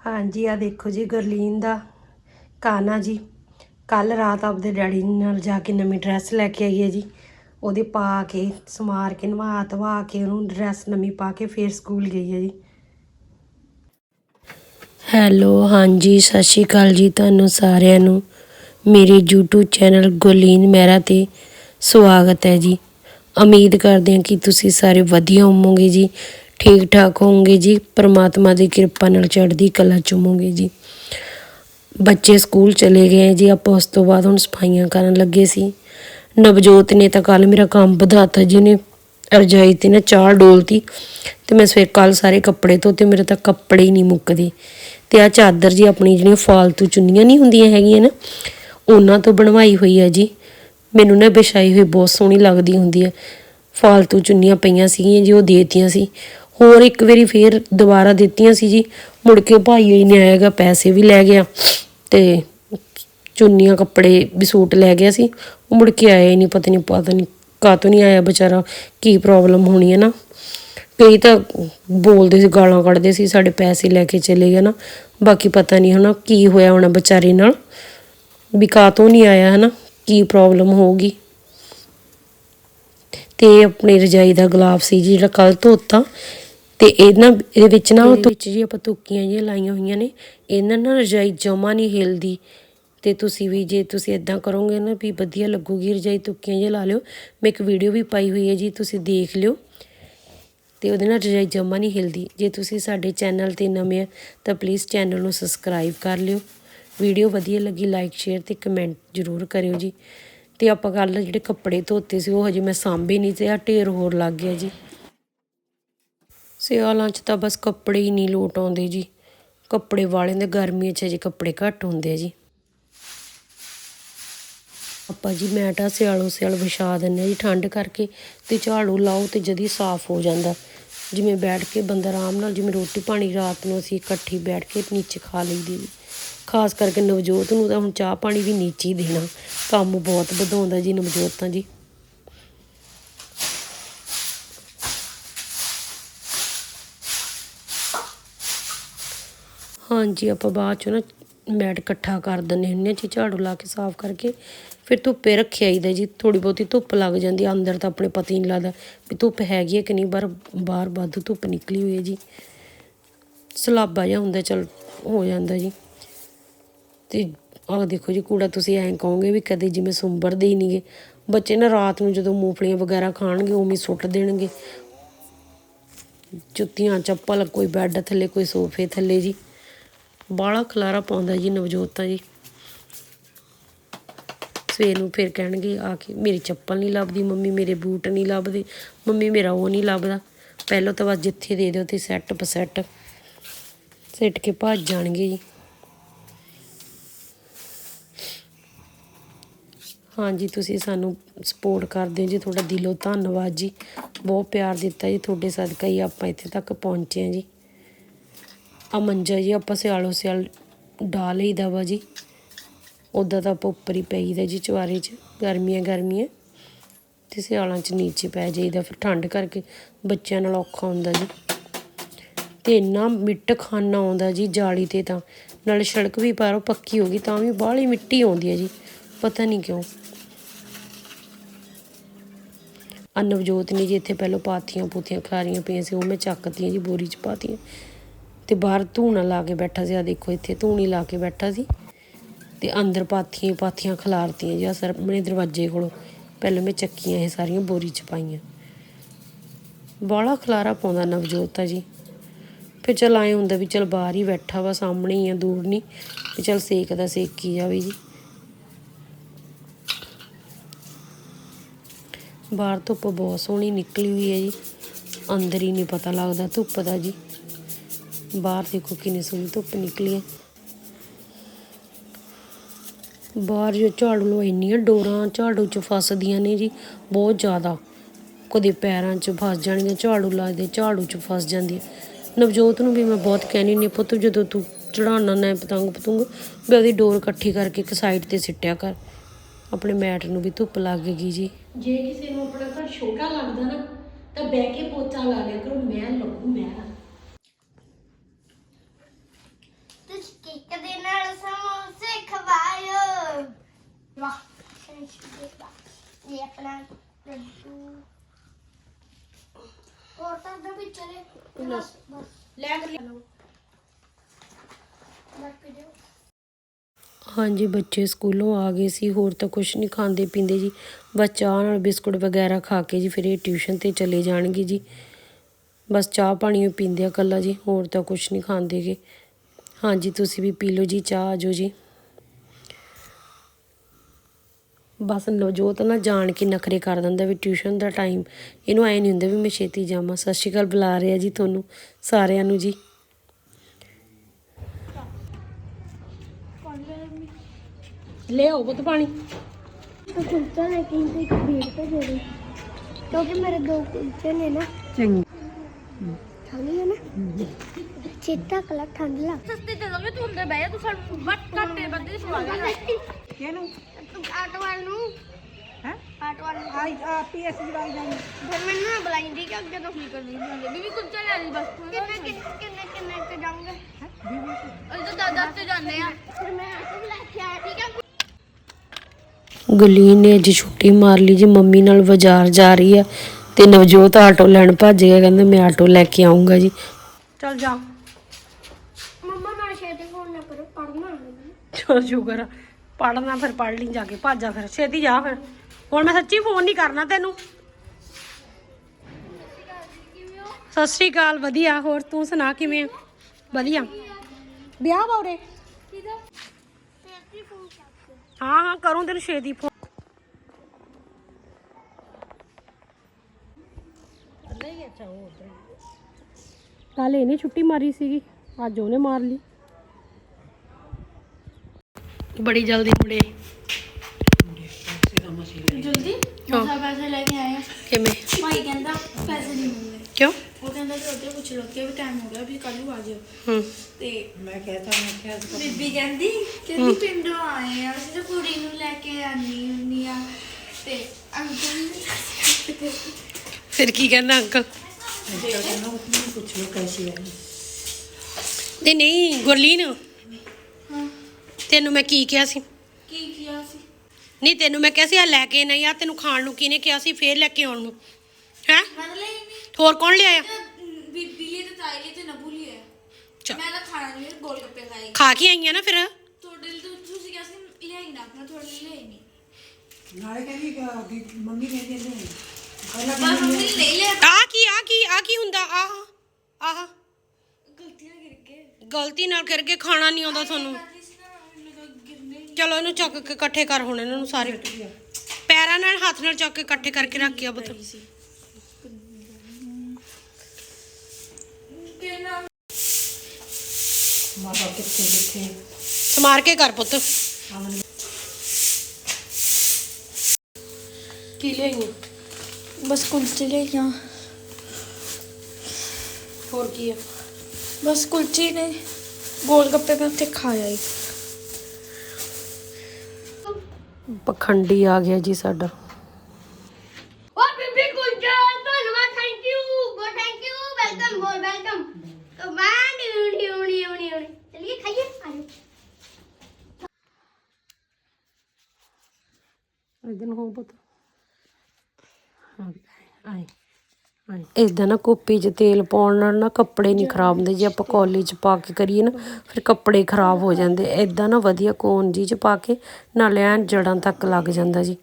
ਹਾਂਜੀ ਆ ਦੇਖੋ ਜੀ ਗੁਰਲੀਨ ਦਾ ਕਾਨਾ ਜੀ। ਕੱਲ ਰਾਤ ਆਪਦੇ ਡੈਡੀ ਨਾਲ ਜਾ ਕੇ ਨਵੀਂ ਡਰੈਸ ਲੈ ਕੇ ਆਈ ਹੈ ਜੀ। ਉਹਦੇ ਪਾ ਕੇ, ਸਮਾਰ ਕੇ, ਨਵਾ, ਧਵਾ ਕੇ ਉਹਨੂੰ ਡਰੈਸ ਨਵੀਂ ਪਾ ਕੇ ਫੇਰ ਸਕੂਲ ਗਈ ਹੈ ਜੀ। ਹੈਲੋ, ਹਾਂਜੀ, ਸਤਿ ਸ਼੍ਰੀ ਅਕਾਲ ਜੀ ਤੁਹਾਨੂੰ ਸਾਰਿਆਂ ਨੂੰ। ਮੇਰੇ YouTube ਚੈਨਲ ਗੁਰਲੀਨ ਮਹਿਰਾ ਤੇ ਸਵਾਗਤ ਹੈ ਜੀ। ਉਮੀਦ ਕਰਦੇ ਹਾਂ ਕਿ ਤੁਸੀਂ ਸਾਰੇ ਵਧੀਆ ਹੋਵੋਗੇ ਜੀ। ਠੀਕ ਠਾਕ ਹੋਵੋਗੇ ਜੀ? ਪ੍ਰਮਾਤਮਾ ਦੀ ਕਿਰਪਾ ਨਾਲ ਚੜ੍ਹਦੀ ਕਲਾ ਚ ਜੀ। ਬੱਚੇ ਸਕੂਲ ਚਲੇ ਗਏ ਜੀ, ਆਪਾਂ ਉਸ ਤੋਂ ਬਾਅਦ ਹੁਣ ਸਫਾਈਆਂ ਕਰਨ ਲੱਗੇ ਸੀ। ਨਵਜੋਤ ਨੇ ਤਾਂ ਕੱਲ ਮੇਰਾ ਕੰਮ ਵਧਾਤਾ ਜੀ ਨੇ ਰਜਾਈ ਤੇ ਨਾ ਚਾਲ ਡੋਲਤੀ ਤੇ ਮੈਂ ਸਵੇਰ ਕੱਲ ਸਾਰੇ ਕੱਪੜੇ ਧੋਤੇ, ਮੇਰੇ ਤਾਂ ਕੱਪੜੇ ਹੀ ਨਹੀਂ ਮੁੱਕਦੇ। ਤੇ ਆ ਚਾਦਰ ਜੀ ਆਪਣੀ ਜਿਹੜੀਆਂ ਫਾਲਤੂ ਚੁੰਨੀਆਂ ਨਹੀਂ ਹੁੰਦੀਆਂ ਹੈਗੀਆਂ ਨਾ, ਉਹਨਾਂ ਤੋਂ ਬਣਵਾਈ ਹੋਈ ਹੈ ਜੀ। ਮੈਨੂੰ ਨਾ ਵਿਛਾਈ ਹੋਈ ਬਹੁਤ ਸੋਹਣੀ ਲੱਗਦੀ ਹੁੰਦੀ ਹੈ ਫਾਲਤੂ ਚੁੰਨੀਆਂ ਪਈਆਂ ਸੀਗੀਆਂ ਜੀ, ਉਹ ਦੇਤੀਆਂ ਸੀ। ਹੋਰ ਇੱਕ ਵਾਰੀ ਫੇਰ ਦੁਬਾਰਾ ਦਿੱਤੀਆਂ ਸੀ ਜੀ। ਮੁੜ ਕੇ ਭਾਈ ਹੋਈ ਨੇ ਆਏਗਾ ਪੈਸੇ ਵੀ ਲੈ ਗਿਆ ਤੇ ਚੁੰਨੀਆਂ, ਕੱਪੜੇ, ਵੀ ਸੂਟ ਲੈ ਗਿਆ ਸੀ। ਉਹ ਮੁੜ ਕੇ ਆਇਆ ਹੀ ਨਹੀਂ, ਪਤਾ ਨਹੀਂ ਪਤਾ ਨਹੀਂ ਕਾਹਤੋਂ ਨਹੀਂ ਆਇਆ ਵਿਚਾਰਾ, ਕੀ ਪ੍ਰੋਬਲਮ ਹੋਣੀ ਹੈ ਨਾ। ਕਈ ਤਾਂ ਬੋਲਦੇ ਸੀ, ਗਾਲਾਂ ਕੱਢਦੇ ਸੀ, ਸਾਡੇ ਪੈਸੇ ਲੈ ਕੇ ਚਲੇ ਗਏ ਨਾ। ਬਾਕੀ ਪਤਾ ਨਹੀਂ ਹਨਾ ਕੀ ਹੋਇਆ ਹੋਣਾ ਵਿਚਾਰੇ ਨਾਲ। ਵੀ ਕਾਹਤੋਂ ਨਹੀਂ ਆਇਆ ਹਨਾ, ਕੀ ਪ੍ਰੋਬਲਮ ਹੋਊਗੀ। ਤੇ ਇਹ ਆਪਣੀ ਰਜਾਈ ਦਾ ਗੁਲਾਬ ਸੀ ਜੀ, ਜਿਹੜਾ ਕੱਲ ਧੋਤਾ। ਤੇ ਇਹਨਾਂ ਇਹਦੇ ਵਿੱਚ ਨਾ ਉਹ ਵਿੱਚ ਜੀ ਆਪਾਂ ਤੁੱਕੀਆਂ ਜਿਹੀਆਂ ਲਾਈਆਂ ਹੋਈਆਂ ਨੇ। ਇਹਨਾਂ ਨਾਲ ਰਜਾਈ ਜਮਾ ਨਹੀਂ ਹਿਲਦੀ। ਤੇ ਤੁਸੀਂ ਵੀ ਜੇ ਤੁਸੀਂ ਇਦਾਂ ਕਰੋਗੇ ਨਾ ਵੀ ਵਧੀਆ ਲੱਗੂਗੀ ਰਜਾਈ ਤੁੱਕੀਆਂ ਜਿਹੀਆਂ ਲਾ ਲਿਓ। ਮੈਂ ਇੱਕ ਵੀਡੀਓ ਵੀ ਪਾਈ ਹੋਈ ਹੈ ਜੀ ਤੁਸੀਂ ਦੇਖ ਲਿਓ। ਤੇ ਉਹਦੇ ਨਾਲ ਰਜਾਈ ਜਮਾ ਨਹੀਂ ਹਿਲਦੀ। ਜੇ ਤੁਸੀਂ ਸਾਡੇ ਚੈਨਲ ਤੇ ਨਵੇਂ ਆ ਤਾਂ ਪਲੀਜ਼ ਚੈਨਲ ਨੂੰ ਸਬਸਕ੍ਰਾਈਬ ਕਰ ਲਿਓ। ਵੀਡੀਓ ਵਧੀਆ ਲੱਗੀ ਲਾਈਕ ਸ਼ੇਅਰ ਤੇ ਕਮੈਂਟ ਜ਼ਰੂਰ ਕਰਿਓ ਜੀ। ਤੇ ਆਪਾਂ ਕੱਲ ਜਿਹੜੇ ਕੱਪੜੇ ਧੋਤੇ ਸੀ ਉਹ ਹਜੇ ਮੈਂ ਸਾਂਭੇ ਨਹੀਂ ਤੇ ਆ ਢੇਰ ਹੋਰ ਲੱਗ ਗਿਆ ਜੀ। ਸਿਆਲਾਂ 'ਚ ਤਾਂ ਬਸ ਕੱਪੜੇ ਹੀ ਨਹੀਂ ਲੋਟ ਆਉਂਦੇ ਜੀ। ਕੱਪੜੇ ਵਾਲੇ ਦੇ ਗਰਮੀ 'ਚ ਹਜੇ ਕੱਪੜੇ ਘੱਟ ਹੁੰਦੇ ਆ ਜੀ। ਆਪਾਂ ਜੀ ਮੈਟਾ ਸਿਆਲੋ ਸਿਆਲ ਵਿਛਾ ਦਿੰਨੇ ਆ ਜੀ ਠੰਡ ਕਰਕੇ ਤੇ ਝਾੜੂ ਲਾਓ ਤੇ ਜਦੀ ਸਾਫ਼ ਹੋ ਜਾਂਦਾ। ਜਿਵੇਂ ਬੈਠ ਕੇ ਬੰਦਾ ਆਰਾਮ ਨਾਲ ਜਿਵੇਂ ਰੋਟੀ ਪਾਣੀ ਰਾਤ ਨੂੰ ਅਸੀਂ ਇਕੱਠੀ ਬੈਠ ਕੇ ਨੀਚੇ ਖਾ ਲਈਦੀ ਜੀ। ਖਾਸ ਕਰਕੇ ਨਵਜੋਤ ਨੂੰ ਤਾਂ ਹੁਣ ਚਾਹ ਪਾਣੀ ਵੀ ਨੀਚੇ ਹੀ ਦੇਣਾ। ਕੰਮ ਬਹੁਤ ਵਧਾਉਂਦਾ ਜੀ ਨਵਜੋਤ ਤਾਂ ਜੀ। ਹਾਂਜੀ, ਆਪਾਂ ਬਾਅਦ 'ਚੋਂ ਨਾ ਮੈਟ ਇਕੱਠਾ ਕਰ ਦਿੰਦੇ ਹੁੰਦੇ ਹਾਂ, ਜੀ ਝਾੜੂ ਲਾ ਕੇ ਸਾਫ਼ ਕਰਕੇ। ਫਿਰ ਧੁੱਪੇ ਰੱਖਿਆ ਈਦਾ ਜੀ ਥੋੜੀ ਬਹੁਤੀ ਧੁੱਪ ਲੱਗ ਜਾਂਦੀ ਆ ਅੰਦਰ ਤਾਂ ਆਪਣੇ ਪਤਾ ਹੀ ਨਹੀਂ ਲੱਗਦਾ ਵੀ ਧੁੱਪ ਹੈਗੀ ਹੈ ਕਿ ਨਹੀਂ ਬਾਹਰ ਬਾਹਰ ਵਾਧੂ ਧੁੱਪ ਨਿਕਲੀ ਹੋਈ ਹੈ ਜੀ। ਸਲਾਬਾ ਜਿਹਾ ਹੁੰਦਾ, ਚਲ ਹੋ ਜਾਂਦਾ ਜੀ। ਤੇ ਆਹ ਦੇਖੋ ਜੀ, ਕੂੜਾ ਤੁਸੀਂ ਐਂ ਕਹੋਗੇ ਵੀ ਕਦੇ ਜਿਵੇਂ ਸੁੰਬਰਦੇ ਹੀ ਨਹੀਂਗੇ। ਬੱਚੇ ਨਾ ਰਾਤ ਨੂੰ ਜਦੋਂ ਮੂੰਗਫਲੀਆਂ ਵਗੈਰਾ ਖਾਣਗੇ, ਉਵੇਂ ਸੁੱਟ ਦੇਣਗੇ। ਜੁੱਤੀਆਂ, ਚੱਪਲ, ਕੋਈ ਬੈੱਡ ਥੱਲੇ, ਕੋਈ ਸੋਫੇ ਥੱਲੇ ਜੀ। ਬਾਹਲਾ ਖਲਾਰਾ ਪਾਉਂਦਾ ਜੀ ਨਵਜੋਤ ਤਾਂ ਜੀ। ਸਵੇਰ ਨੂੰ ਫਿਰ ਕਹਿਣਗੇ ਆ ਕੇ, ਮੇਰੀ ਚੱਪਲ ਨਹੀਂ ਲੱਭਦੀ, ਮੰਮੀ ਮੇਰੇ ਬੂਟ ਨਹੀਂ ਲੱਭਦੇ, ਮੰਮੀ ਮੇਰਾ ਉਹ ਨਹੀਂ ਲੱਭਦਾ। ਪਹਿਲਾਂ ਤਾਂ ਬਸ ਜਿੱਥੇ ਦੇ ਦਿਓ ਤੇ ਸੈੱਟ ਪਸੈੱਟ ਸਿੱਟ ਕੇ ਭੱਜ ਜਾਣਗੇ ਜੀ। ਹਾਂਜੀ, ਤੁਸੀਂ ਸਾਨੂੰ ਸਪੋਰਟ ਕਰਦੇ ਹੋ ਜੀ, ਤੁਹਾਡਾ ਦਿਲੋਂ ਧੰਨਵਾਦ ਜੀ। ਬਹੁਤ ਪਿਆਰ ਦਿੱਤਾ ਜੀ, ਤੁਹਾਡੇ ਸਦਕਾ ਹੀ ਆਪਾਂ ਇੱਥੇ ਤੱਕ ਪਹੁੰਚੇ ਹਾਂ ਜੀ। ਆ ਮੰਜਾ ਜੀ, ਆਪਾਂ ਸਿਆਲੋ ਸਿਆਲ ਡਾ ਲਈਦਾ ਵਾ ਜੀ। ਉੱਦਾਂ ਤਾਂ ਆਪਾਂ ਉੱਪਰ ਹੀ ਪਈਦਾ ਜੀ ਚਵਾਰੇ 'ਚ, ਗਰਮੀਆਂ ਗਰਮੀਆਂ। ਤੇ ਸਿਆਲਾਂ 'ਚ ਨੀਚੇ ਪੈ ਜਾਈਦਾ, ਫਿਰ ਠੰਡ ਕਰਕੇ ਬੱਚਿਆਂ ਨਾਲ ਔਖਾ ਹੁੰਦਾ ਜੀ। ਤੇ ਇੰਨਾ ਮਿੱਟ ਖਾਨਾ ਆਉਂਦਾ ਜੀ ਜਾਲੀ ਤੇ ਤਾਂ, ਨਾਲ ਸੜਕ ਵੀ ਬਾਹਰੋਂ ਪੱਕੀ ਹੋ ਗਈ ਤਾਂ ਵੀ ਬਾਹਲੀ ਮਿੱਟੀ ਆਉਂਦੀ ਹੈ ਜੀ, ਪਤਾ ਨਹੀਂ ਕਿਉਂ। ਅਨਵਜੋਤ ਨੇ ਜੀ ਇੱਥੇ ਪਹਿਲਾਂ ਪਾਥੀਆਂ ਪੂਥੀਆਂ ਖਾਰੀਆਂ ਪਈਆਂ ਸੀ, ਉਹ ਮੈਂ ਚੱਕਤੀਆਂ ਜੀ ਬੋਰੀ 'ਚ ਪਾਤੀਆਂ ਤੇ ਬਾਹਰ ਧੂਣਾ ਲਾ ਕੇ ਬੈਠਾ ਸੀ ਆ ਦੇਖੋ ਇੱਥੇ ਧੂਣੀ ਲਾ ਕੇ ਬੈਠਾ ਸੀ। ਤੇ ਅੰਦਰ ਪਾਥੀਆਂ ਪਾਥੀਆਂ ਖਲਾਰਤੀਆਂ ਜੀ ਆ ਆਪਣੇ ਦਰਵਾਜ਼ੇ ਕੋਲੋਂ। ਪਹਿਲਾਂ ਮੈਂ ਚੱਕੀਆਂ ਇਹ ਸਾਰੀਆਂ, ਬੋਰੀ 'ਚ ਪਾਈਆਂ। ਬਾਹਲਾ ਖਲਾਰਾ ਪਾਉਂਦਾ ਨਵਜੋਤ ਆ ਜੀ। ਫਿਰ ਚਲ ਆਏ ਹੁੰਦਾ ਵੀ ਚਲ ਬਾਹਰ ਹੀ ਬੈਠਾ ਵਾ, ਸਾਹਮਣੇ ਹੀ ਆ, ਦੂਰ ਨਹੀਂ। ਵੀ ਚਲ ਸੇਕਦਾ, ਸੇਕੀ ਜਾਵੇ ਜੀ। ਬਾਹਰ ਧੁੱਪ ਬਹੁਤ ਸੋਹਣੀ ਨਿਕਲੀ ਹੋਈ ਹੈ ਜੀ। ਅੰਦਰ ਹੀ ਨਹੀਂ ਪਤਾ ਲੱਗਦਾ ਧੁੱਪ ਦਾ ਜੀ। ਬਾਹਰ ਦੇਖੋ ਕਿੰਨੀ ਸੋਹਣੀ ਧੁੱਪ ਨਿਕਲੀ ਹੈ। ਬਾਹਰ ਜੋ ਝਾੜੂ ਲੋ ਇੰਨੀਆਂ ਡੋਰਾਂ, ਝਾੜੂ 'ਚ ਫਸਦੀਆਂ ਨੇ ਜੀ, ਬਹੁਤ ਜ਼ਿਆਦਾ। ਕਦੇ ਪੈਰਾਂ 'ਚ ਫਸ ਜਾਣਗੀਆਂ, ਝਾੜੂ ਲਾਦੇ ਝਾੜੂ 'ਚ ਫਸ ਜਾਂਦੀ ਨਵਜੋਤ ਨੂੰ ਵੀ ਮੈਂ ਬਹੁਤ ਕਹਿਣੀ ਨਹੀਂ ਪੁੱਤ, ਜਦੋਂ ਤੂੰ ਚੜਾਉਣਾ ਨਾ ਪਤੰਗ ਪਤੰਗ ਵੀ ਉਹਦੀ ਡੋਰ ਇਕੱਠੀ ਕਰਕੇ ਇੱਕ ਸਾਈਡ ਤੇ ਸਿੱਟਿਆ ਕਰ। ਆਪਣੇ ਮੈਟ ਨੂੰ ਵੀ ਧੁੱਪ ਲੱਗ ਗਈ ਜੀ। ਜੇ ਕਿਸੇ ਨੂੰ ਆਪਣਾ ਘਰ ਛੋਟਾ ਲੱਗਦਾ ਨਾ, ਤਾਂ ਬਹਿ ਕੇ ਪੋਚਾ ਲਾ ਲਿਆ ਕਰੋ, ਮੈਂ ਲੱਗੂ ਮੈਂ ਹਾਂਜੀ ਬੱਚੇ ਸਕੂਲੋਂ ਆ ਗਏ ਸੀ। ਹੋਰ ਤਾਂ ਕੁਝ ਨਹੀਂ ਖਾਂਦੇ ਪੀਂਦੇ ਜੀ। ਬਸ ਚਾਹ ਨਾਲ ਬਿਸਕੁਟ ਵਗੈਰਾ ਖਾ ਕੇ ਜੀ ਫਿਰ ਇਹ ਟਿਊਸ਼ਨ ਤੇ ਚਲੇ ਜਾਣਗੇ ਜੀ। ਬਸ ਚਾਹ ਪਾਣੀ ਪੀਂਦੇ ਆ ਕੱਲਾ ਜੀ ਹੋਰ ਤਾਂ ਕੁਝ ਨਹੀਂ ਖਾਂਦੇਗੇ ਹਾਂਜੀ ਤੁਸੀਂ ਵੀ ਪੀ ਲਓ ਜੀ ਚਾਹ ਆਜੋ ਜੀ। ਬਸ ਨਵਜੋਤ ਨਾ ਜਾਣ ਕੇ ਨਖਰੇ ਕਰ ਦਿੰਦਾ ਵੀ ਟਿਊਸ਼ਨ ਦਾ ਟਾਈਮ ਇਹਨੂੰ ਐ ਨਹੀਂ ਹੁੰਦਾ ਵੀ ਮੈਂ ਛੇਤੀ ਜਾਵਾਂ। ਸਤਿ ਸ਼੍ਰੀ ਅਕਾਲ ਬੁਲਾ ਰਿਹਾ ਜੀ ਤੁਹਾਨੂੰ ਸਾਰਿਆਂ ਨੂੰ ਜੀ। ਲੈ ਆਓ ਪੁੱਤ ਪਾਣੀ। ਕੁਲਚਾ ਲੈ ਕੇ ਤੇ ਇੱਕ ਬੀੜ ਤੇ ਦੇ ਦੇ ਕਿਉਂਕਿ ਮੇਰੇ ਦੋ ਕੁਲਚੇ ਨੇ ਨਾ। ਚੰਗੀ। ਠੰਡ ਹੈ ਨਾ। ਚਿੱਟਾ ਕਲਰ ਠੰਡ ਲੱਗ ਸਸਤੇ ਦੇ ਦੋਗੇ ਤੂੰ ਅੰਦਰ ਬਹਿ ਜਾ ਤੂੰ ਸਾਨੂੰ ਵੱਟ ਘੱਟੇ ਬੰਦੇ ਸਵਾ ਗਿਆ ਕਿਹਨੂੰ? ਆਟੋ ਵਾਲ ਨੂੰ। ਹੈਂ? ਆਟੋ ਵਾਲ ਨੂੰ। ਆਈ ਆ ਪੀਐਸ ਦੀ ਵਾਈ ਜਾਈ ਫਿਰ ਮੈਨੂੰ ਨਾ ਬੁਲਾਈਂਦੀ ਕਿ ਅੱਗੇ ਤੋਂ ਕੀ ਕਰਨੀ ਹੁੰਦੀ ਬੀਬੀ ਕੁਲਚਾ ਲੈ ਲਈ ਬਸ। ਕਿੰਨੇ ਕਿੰਨੇ ਕਿੰਨੇ ਕਿੰਨੇ ਤੇ ਜਾਊਂਗੇ? ਅਸੀਂ ਤਾਂ ਦਾਦਾ ਤੇ ਜਾਂਦੇ ਆ। ਫਿਰ ਮੈਂ ਆਟੋ ਲੈ ਕੇ ਆਇਆ ਠੀਕ ਹੈ ਗੁਲੀਨ ਨੇ ਅੱਜ ਛੁੱਟੀ ਮਾਰ ਲਈ ਜੀ ਮੰਮੀ ਨਾਲ ਬਾਜ਼ਾਰ ਜਾ ਰਹੀ ਆ ਤੇ ਨਵਜੋਤ ਆਟੋ ਲੈਣ ਭੱਜ ਗਿਆ ਕਹਿੰਦਾ ਮੈਂ ਆਟੋ ਲੈ ਕੇ ਆਉਂਗਾ ਜੀ। ਚਲ ਜਾ। ਮੰਮਾ ਨਾਲ ਛੇਤੀ ਫੋਨ ਨਾ ਕਰੋ ਪੜਨਾ ਚਲ ਸ਼ੁਕਰ ਪੜਨਾ ਫਿਰ ਪੜ ਲਈ ਜਾ ਕੇ, ਭਾਜਾ ਫਿਰ, ਛੇਤੀ ਜਾ ਫਿਰ। ਹੁਣ ਮੈਂ ਸੱਚੀ ਫੋਨ ਨਹੀਂ ਕਰਨਾ ਤੈਨੂੰ। ਸਤਿ ਸ਼੍ਰੀ ਅਕਾਲ, ਵਧੀਆ। ਹੋਰ ਤੂੰ ਸੁਣਾ ਕਿਵੇਂ ਆ? ਵਧੀਆ। ਵਿਆਹ ਬਾਉਰੇ ਹਾਂ ਹਾਂ, ਕਰੂੰ ਤੈਨੂੰ ਛੇਤੀ ਫੋਨ ਕੱਲ ਇਹਨੇ ਛੁੱਟੀ ਮਾਰੀ ਸੀਗੀ, ਅੱਜ ਉਹਨੇ ਮਾਰ ਲਈ। ਬੜੀ ਜਲਦੀ ਮੁੜੇ। ਜਲਦੀ? ਮਸਾ ਪੈਸੇ ਲੈ ਕੇ ਆਏ ਆ। ਕਿਵੇਂ? ਭਾਈ ਕਹਿੰਦਾ ਪੈਸੇ ਨਹੀਂ ਮਿਲਦੇ ਕਿਉਂ? ਉਹ ਕਹਿੰਦਾ ਕਿ ਉਹਦੇ ਪੁੱਛ ਲੋ ਕਿ ਵੀ ਟਾਈਮ ਹੋ ਗਿਆ ਵੀ ਕੱਲ ਨੂੰ ਆ ਜਿਓ। ਹੂੰ। ਤੇ ਮੈਂ ਕਹਿਤਾ ਮੈਂ ਕਿਹਾ ਬੀਬੀ ਕਹਿੰਦੀ ਕਹਿੰਦੀ ਪਿੰਡੋਂ ਆਏ ਆ ਅਸੀਂ ਤਾਂ ਕੁੜੀ ਨੂੰ ਲੈ ਕੇ ਆਨੀ ਹੁੰਨੀ ਆ। ਤੇ ਅੰਕਲ ਫਿਰ ਕੀ ਕਹਿੰਦਾ ਅੰਕਲ? ਨਹੀਂ ਨਹੀਂ ਗੁਰਲੀਨ। ਤੈਨੂੰ ਮੈਂ ਕੀ ਕਿਹਾ ਸੀ? ਕੀ ਕੀਆ ਸੀ? ਨਹੀਂ ਤੈਨੂੰ ਮੈਂ ਕਿਹਾ ਸੀ ਆ ਲੈ ਕੇ ਨਹੀਂ ਆ ਤੈਨੂੰ ਖਾਣ ਨੂੰ ਕਿਹਨੇ ਕਿਹਾ ਸੀ ਫੇਰ ਲੈ ਕੇ ਆਉਣ ਨੂੰ। ਹੈ? ਮਨ ਲਈ ਨਹੀਂ ਹੋਰ ਕੌਣ ਲਿਆਇਆ? ਬੀਬੀ ਲਈ ਤੇ ਤਾਈ ਲਈ ਤੇ ਨਬੂ ਲਈ ਹੈ। ਚੱਲ। ਮੈਂ ਤਾਂ ਖਾਣਾ ਨਹੀਂ ਗੋਲ ਗੱਪੇ ਖਾਏ। ਖਾ ਕੇ ਆਈਆਂ ਨਾ ਫਿਰ? ਤੁਹਾਡੇ ਲਈ ਤਾਂ ਤੁਸੀਂ ਕਿਹਾ ਸੀ ਲਿਆਈ ਨਾ ਆਪਣਾ ਤੁਹਾਡੇ ਲਈ ਲਿਆਈ ਨਹੀਂ। ਨਾਲੇ ਕਹਿੰਦੀ ਮੰਮੀ ਕਹਿੰਦੀ ਨਹੀਂ ਬਸ ਮੰਮੀ ਨੇ ਲੈ ਲਿਆ। ਆ ਕੀ ਆ ਕੀ ਆ ਕੀ ਹੁੰਦਾ? ਆਹ ਆਹ। ਗਲਤੀ ਨਾਲ ਗਿਰ ਕੇ ਗਲਤੀ ਨਾਲ ਕਰਕੇ ਖਾਣਾ ਨਹੀਂ ਆਉਂਦਾ ਤੁਹਾਨੂੰ ਕਰਦੀ ਸੀ ਨਾ ਮੈਨੂੰ ਤਾਂ ਗਿਰਨੇ ਨਹੀਂ ਚਲੋ ਇਹਨੂੰ ਚੱਕ ਕੇ ਇਕੱਠੇ ਕਰ ਹੁਣ ਇਹਨਾਂ ਨੂੰ ਸਾਰੇ। ਪੈਰਾਂ ਨਾਲ ਹੱਥ ਨਾਲ ਚੱਕ ਕੇ ਇਕੱਠੇ ਕਰਕੇ ਰੱਖਿਆ ਬਤ ਮਾਤਾ ਕਿੱਥੇ ਕਿੱਥੇ? ਸਮਾਰ ਕੇ ਕਰ ਪੁੱਤ। ਕੀ ਲਿਆਈਆਂ ਬਸ ਕੁਲਚੇ ਲੈ ਗਿਆ ਹੋਰ ਕੀ ਆ? ਬਸ ਕੁਲਚੇ ਨੇ। ਗੋਲ ਗੱਪੇ ਮੈਂ ਉੱਥੇ ਖਾਇਆ ਹੀ ਪਖੰਡੀ ਆ ਗਿਆ ਜੀ ਸਾਡਾ। ਓ ਬੀਬੀ ਕੁਲਚਾ ਧੰਨਵਾਦ ਥੈਂਕ ਯੂ ਬੋ ਥੈਂਕ ਯੂ ਵੈਲਕਮ ਬੋ ਵੈਲਕਮ ਕਮਾਂਡ ਉਣੀ ਉਣੀ ਉਣੀ ਉਣੀ ਚਲਿਏ ਖਾਈਏ ਆਜੋ ਇਦਾਂ ਹੋ ਪੁੱਤ। ਆਏ। ਇਦਾਂ ਨਾ ਕੋਪੀ 'ਚ ਤੇਲ ਪਾਉਣ ਨਾਲ ਨਾ ਕੱਪੜੇ ਨਹੀਂ ਖਰਾਬ ਹੁੰਦੇ, ਜੇ ਆਪਾਂ ਕੌਲੀ 'ਚ ਪਾ ਕੇ ਕਰੀਏ ਨਾ, ਫਿਰ ਕੱਪੜੇ ਖਰਾਬ ਹੋ ਜਾਂਦੇ। ਇਦਾਂ ਨਾ ਵਧੀਆ ਕੋਨ ਜੀ 'ਚ ਪਾ ਕੇ, ਨਾਲੇ ਐਨ ਜੜਾਂ ਤੱਕ ਲੱਗ ਜਾਂਦਾ ਜੀ।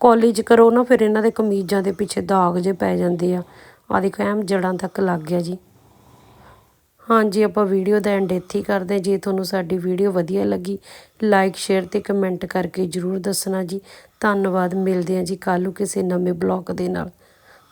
ਕੌਲੀ 'ਚ ਕਰੋ ਨਾ, ਫਿਰ ਇਹਨਾਂ ਦੇ ਕਮੀਜ਼ਾਂ ਦੇ ਪਿੱਛੇ ਦਾਗ ਜੇ ਪੈ ਜਾਂਦੇ ਆ। ਆ ਦੇਖੋ ਐਮ ਜੜਾਂ ਤੱਕ ਲੱਗ ਗਿਆ ਜੀ। ਹਾਂਜੀ, ਆਪਾਂ ਵੀਡੀਓ ਦਾ ਐਂਡ ਇੱਥੇ ਹੀ ਕਰਦੇ ਹਾਂ। ਜੇ ਤੁਹਾਨੂੰ ਸਾਡੀ ਵੀਡੀਓ ਵਧੀਆ ਲੱਗੀ ਲਾਈਕ ਸ਼ੇਅਰ ਤੇ ਕਮੈਂਟ ਕਰਕੇ ਜਰੂਰ ਦੱਸਣਾ ਜੀ। ਧੰਨਵਾਦ, ਮਿਲਦੇ ਹਾਂ ਜੀ ਕੱਲ੍ਹ ਨੂੰ ਕਿਸੇ ਨਵੇਂ ਬਲੌਗ ਦੇ ਨਾਲ।